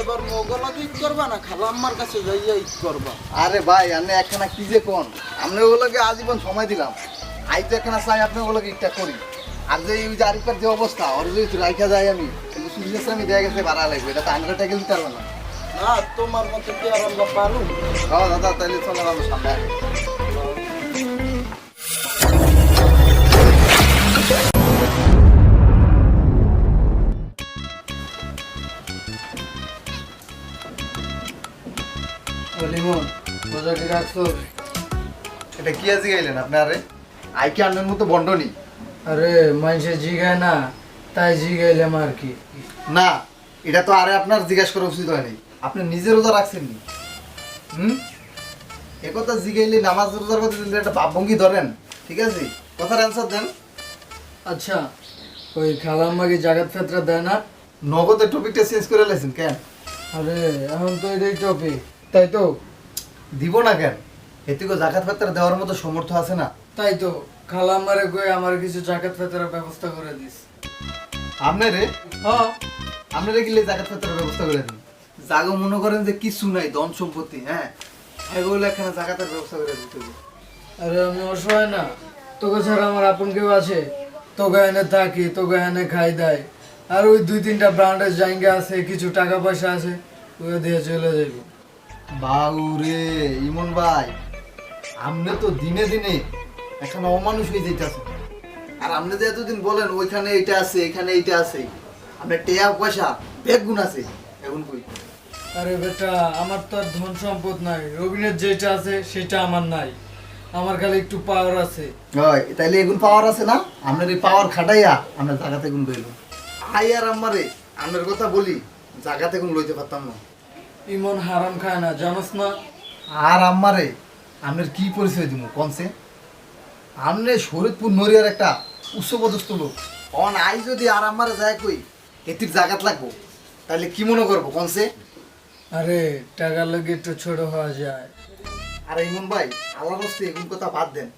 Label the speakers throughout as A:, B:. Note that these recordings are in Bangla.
A: এবার মোগল ঈদ করবা না খালা আম্মার কাছে যাইয়া ঈদ করবা
B: আরে ভাই আমি একখানা কি যে কোন? আপনি ওগুলোকে আজীবন সময় দিলাম। আই তো একখানা চাই আপনি ওগুলোকে ইটা করি। আর যে এই যে আরেকবার যে অবস্থা ওর যদি রাইখা যাই আমি কিন্তু সুবিধা আমি দেয়া গেছে ভাড়া লাগবে। এটা তো আন্ডার টাকা দিতে পারব না।
A: না তোমার মতো কি আর আমরা পারু
B: হ্যাঁ দাদা তাহলে চলো আমার সামনে।
C: রাখছো
B: এটা কি গাইলেন আপনি আরে? আই কি মতো বন্ডনি।
C: আরে মানুষে জিগায় না তাই জিগাইলাম আর কি।
B: না এটা তো আরে আপনার জিজ্ঞাসা করা উচিত হয়নি। আপনি নিজে রোজা রাখছেন নি হুম? এ কথা জিগাইলে নামাজ রোজার কথা দিলে একটা ভাবভঙ্গি ধরেন ঠিক আছে? কথার অ্যান্সার দেন।
C: আচ্ছা ওই খালাম্মাকে জাগাত ফেতরা দেয় না?
B: নগদের টপিকটা চেঞ্জ করে লাইছেন কেন?
C: আরে এখন তো এটাই টপিক তাই তো
B: দিব না কেন? এতে করে জাকাত ফাত্তার দেওয়ার মতো সমর্থ আছে না?
C: তাই তো খালাম্মারে কই আমার কিছু জাকাত ফেতরার ব্যবস্থা করে দিস।
B: আপনারে?
C: হ্যাঁ।
B: আপনারা গেলে জাকাত ফাত্তার ব্যবস্থা করে দিন। জাগো মনে করেন যে কিছু নাই ধন সম্পত্তি হ্যাঁ? এগুলো একখানা জাকাতের ব্যবস্থা করে দিতে হবে।
C: আরে আমি অসহায় না। তোকে ছাড়া আমার আপন কেউ আছে? তোকে এনে থাকি তোকে এনে খাই দেয়। আর ওই দুই তিনটা ব্র্যান্ডের জায়গা আছে কিছু টাকা পয়সা আছে ওই দিয়ে চলে যাইব।
B: বাউরে ইমন ভাই আপনি তো দিনে দিনে এখন অমানুষ হয়ে যাইতেছে। আর আপনি যে এতদিন বলেন ওইখানে এটা আছে এখানে এইটা আছে আপনার টেয়া পয়সা বেগ গুণ আছে এখন কই?
C: আরে বেটা আমার তো আর ধন সম্পদ নাই রবিনের যেটা আছে সেটা আমার নাই আমার খালি একটু পাওয়ার আছে।
B: হয় তাইলে এগুন পাওয়ার আছে না? আপনার এই পাওয়ার খাটাইয়া আমরা জাগাতে গুণ রইল আই আর আমারে আপনার কথা বলি জাগাতে গুণ লইতে পারতাম না।
C: ইমন হারাম খায় না জানোস না?
B: আর আমারে আপনার কি পরিচয় দিব কনসে আপনি শরীরপুর নরিয়ার একটা উচ্চপদস্থ লোক। অন আই যদি আর আমারে যায় কই এটির জাগাত লাগবো। তাহলে কি মনে করব কনসে
C: আরে টাকার লাগে একটু ছোট হওয়া যায়।
B: আর ইমন ভাই আল্লাহ হস্তে এগুন কথা বাদ দেন।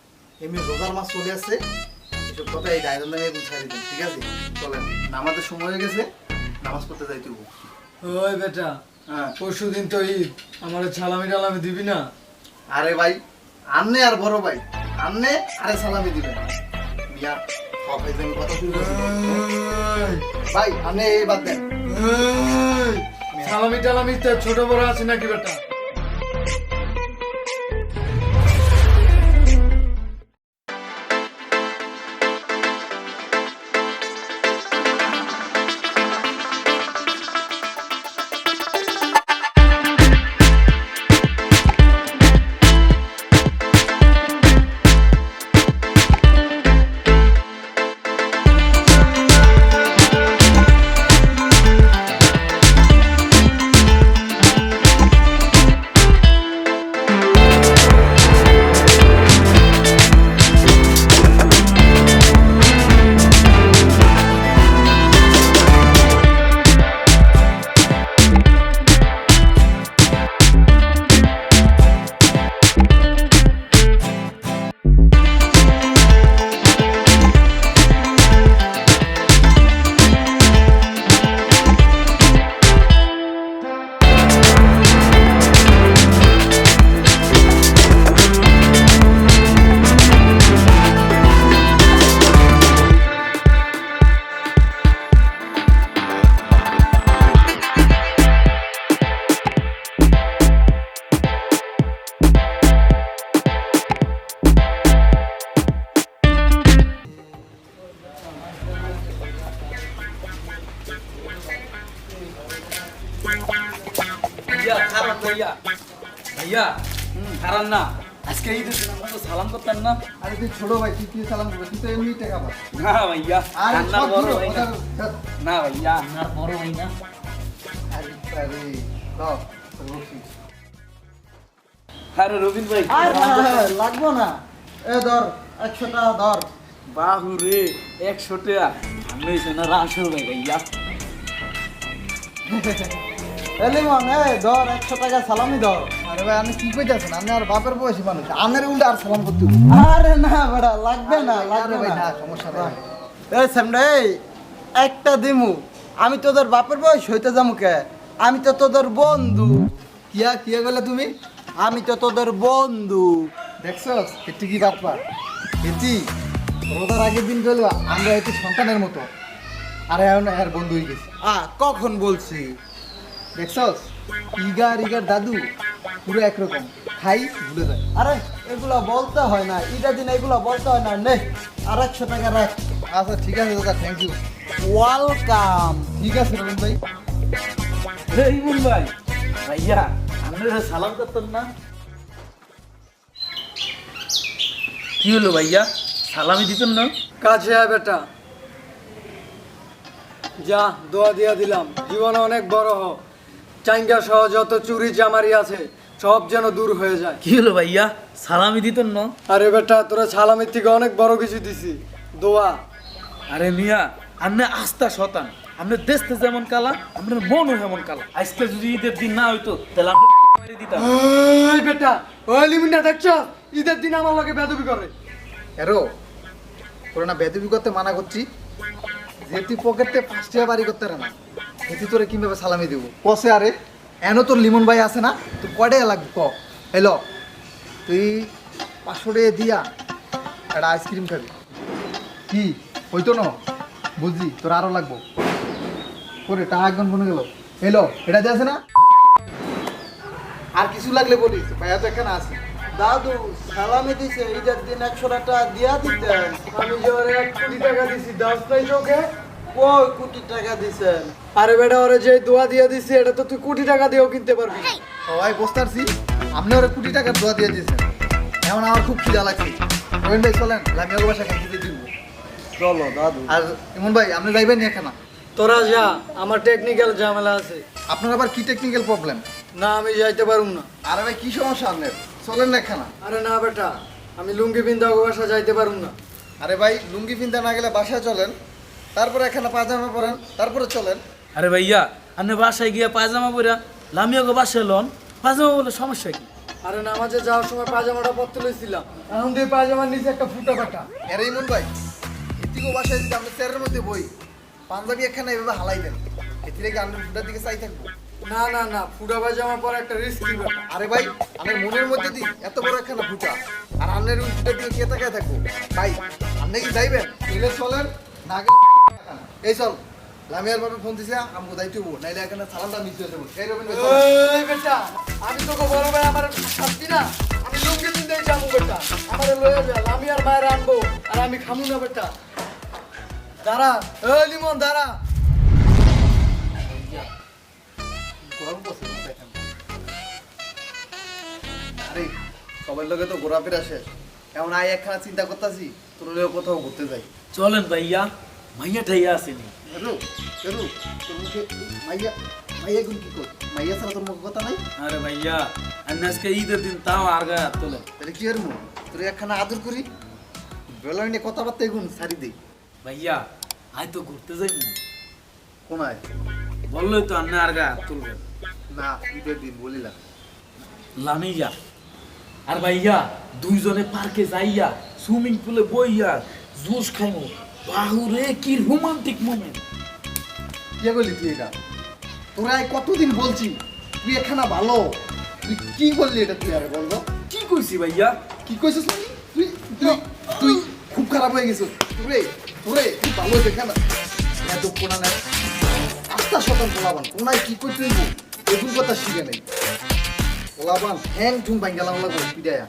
B: এমনি রোজার মাস চলে আসছে এসব কথা এই গায়ের নামে এগুন ছাড়ি দেন ঠিক আছে? চলেন নামাজের সময় হয়ে গেছে নামাজ পড়তে যাইতে
C: ওই বেটা
B: হ্যাঁ
C: পরশু দিন তো ঈদ। আমার ছালামি টালামি দিবি না?
B: আরে ভাই আননে আর বড় ভাই। আননে আরে সালামি দিবেন মিয়া সব ভাই আমি কথা শুরু করছি ভাই আন্নে এই বাদ দেন।
C: সালামি টালামি তো ছোট বড় আছে নাকি বেটা?
D: ভাইয়া খারাপ না। আজকে ঈদের দিন আমাকে সালাম করতেন না।
B: আরে তুই ছোট ভাই তুই কি সালাম করবে? তুই তো এমনি টাকা পাস।
D: না ভাইয়া রান্নার বড় ভাই না। ভাইয়া। বড় ভাই না।
B: আরে আরে দাও,
D: আরে রবিন ভাই।
A: আর লাগবো না। এ ধর একশো টাকা ধর।
D: বাহু রে একশো টাকা। আমি না রাশো ভাই ভাইয়া।
A: এ ধর একশো টাকা সালামি ধর।
B: আরে ভাই আপনি কি কইতাছেন আপনি আর বাপের বয়সী মানুষ। আনের উল্টা আর সালাম করতে
A: আরে না লাগবে না
B: আরে
A: লাগবে
B: ভাই
A: না।
B: না সমস্যা নাই।
A: এই সামনে একটা দিমু। আমি তোদের বাপের বয়স হইতে যাব কে? আমি তো তোদের বন্ধু।
B: কিয়া কিয়া গেলে তুমি?
A: আমি তো তোদের বন্ধু।
B: দেখছস এটি কি এটি রোজার আগের দিন গেল আমরা এটি সন্তানের মতো। আর এখন আর বন্ধু হয়ে গেছি।
A: আ কখন বলছি?
B: দেখছস ইগার ইগার দাদু পুরো একরকম। খাই ভুলে যায়।
A: আরে এগুলা বলতে হয় না। দিন এগুলা বলতে হয় না। নে আর একশো টাকা রাখ।
B: আচ্ছা ঠিক আছে দাদা থ্যাংক ইউ
A: ওয়েলকাম
B: ঠিক আছে রবীন্দ্র ভাই।
D: ভাই। ভাইয়া আপনারা সালাম করতেন না? কি হলো ভাইয়া? সালামি দিতেন না?
C: কাছে আয় বেটা। যা দোয়া দিয়া দিলাম। জীবনে অনেক বড় হ। চাঙ্গা সহ যত চুরি জামারি আছে সব যেন দূর হয়ে যায়।
D: কি হলো ভাইয়া? সালামি দিতেন না?
C: আরে বেটা তোরা সালামের থেকে অনেক বড় কিছু দিছি। দোয়া।
D: আরে মিয়া আপনি আস্থা শতান। আপনার দেশতে যেমন কালা আপনার মনও যেমন কালা। আজকে যদি ঈদের দিন না হইতো তাহলে আপনি মেরে দিতাম।
C: ওই বেটা ওই লিমিনটা দেখছ? ঈদের দিন আমার লগে বেদবি করে।
B: এরো তোরা না বেদবি করতে মানা করছি? যে তুই পকেটে পাঁচ টাকা বাড়ি করতে পারে না। এটি তোরে কীভাবে সালামি দেবো? কসে আরে? এনো তোর লিমন ভাই আছে না? তোর কয় টাকা লাগবে ক? হ্যালো তুই পাঁচশো টাকা দিয়া একটা আইসক্রিম খাবি। কি? হইতো না? বুঝলি? তোর আরও লাগবো। করে টাকা একজন মনে গেল। হ্যালো এটা দিয়ে আছে না? আর কিছু লাগলে বলিস। ভাইয়া তো এখানে আছে।
A: দাদু সালামি দিছে ঈদের দিন একশো টাকা দিয়া দিতেন।
C: আমি যে এক কোটি টাকা দিছি দশ নাই চোখে
A: কই কোটি টাকা দিছেন?
C: আরে বেটা ওরে যে দোয়া দিয়ে দিছি এটা তো তুই কোটি টাকা দিয়েও কিনতে পারবি
B: সবাই বসতে পারছি আপনি ওরা কোটি টাকার দোয়া দিয়ে দিয়েছেন। এখন আমার খুব খিদা লাগছে। রবীন ভাই চলেন লামিয়া বাসা খাইতে দিব।
A: চলো দাদু।
B: আর ইমন ভাই আপনি যাইবেন না এখানে?
C: তোরা যা আমার টেকনিক্যাল ঝামেলা আছে।
B: আপনার আবার কি টেকনিক্যাল প্রবলেম
C: না আমি যাইতে পারুম না।
B: আরে ভাই কি সমস্যা আপনার? চলেন না এখানে।
C: আরে না বেটা আমি লুঙ্গি বিন্দা বাসা যাইতে পারুম না।
B: আরে ভাই লুঙ্গি পিনতে না গেলে বাসায় চলেন। তারপরে এখানে পাজামা পরেন তারপরে চলেন।
D: আরে ভাইয়া আপনি বাসায় গিয়ে পায়জামা পরে লামিয়াকে বাসায় লন পায়জামা বলে সমস্যা কি?
C: আরে নামাজে যাওয়ার সময় পায়জামাটা পরতে লইছিলাম। এখন দিয়ে পায়জামার নিচে একটা ফুটা কাটা
B: আরে ইমন ভাই এদিকেও বাসায় যদি আপনি চেয়ারের মধ্যে বই পাঞ্জাবি এখানে এভাবে হালাই দেন এটি রেখে আপনি ফুটার দিকে চাই থাকব।
C: না না না ফুটা পায়জামা পরে একটা রিস্কি
B: আরে ভাই আমার মনের মধ্যে দি এত বড় একখানা ফুটা। আর আপনার ফুটা দিয়ে কে তাকায় থাকব? ভাই আপনি কি যাইবেন? এলে চলেন না এই চল। লামিয়ার বাবা ফোন দিছে হব নাইলে এখানে সালামটা মিস হয়ে যাব। এই।
C: এই বেটা আমি তোকে বড় ভাই আমার শাস্তি না। আমি লুঙ্গি যাব বেটা। আমার লয়ে যা আমি আর মায়ের আনব আর আমি খামু না বেটা। দাঁড়া এই লিমন দাঁড়া।
B: গরম করছে আরে সবার লোকে তো ঘোরাফেরা শেষ। এমন আই একখানা চিন্তা করতেছি তোর লোক কোথাও ঘুরতে যাই।
D: চলেন ভাইয়া মাইয়া টাইয়া আসেনি।
B: এরু এরু তোর মুখে মাইয়া মাইয়া গুন কি কর? মাইয়া ছাড়া তোর মুখে কথা নাই?
D: আরে ভাইয়া আজকে ঈদের দিন তাও আর গায়ে হাত তোলেন
B: তাহলে কি আর মুখ তোর একখানা আদর করি? বেলা নিয়ে কথাবার্তা এগুন সারি দেই
D: ভাইয়া আয় তো ঘুরতে যাই
B: কোনায়?
D: বললোই তো আর গায়ে হাত তুলবেন
B: না। ঈদের দিন বলিলাম
D: লামিয়া আর ভাইয়া দুইজনে পার্কে যাইয়া সুইমিং পুলে বইয়া জুস খাইমু। বাহুরে কি রোমান্টিক মোমেন্ট
B: কে বলি তুই এটা? তোরা কতদিন বলছি? তুই এখানা ভালো। তুই কি বললি এটা তুই আরে বলব
D: কি কইছি ভাইয়া?
B: কি কইছিস মানে? তুই তুই তুই খুব খারাপ হয়ে গেছিস। তোরে তোরে তুই ভালো দেখা না। এত কোনা নাই আস্তা শতান পোলাবান কোনায় কি এগুন কথা শিখে নেই। পোলাবান হ্যাং ঠুং বাইঙ্গালাম পিডায়া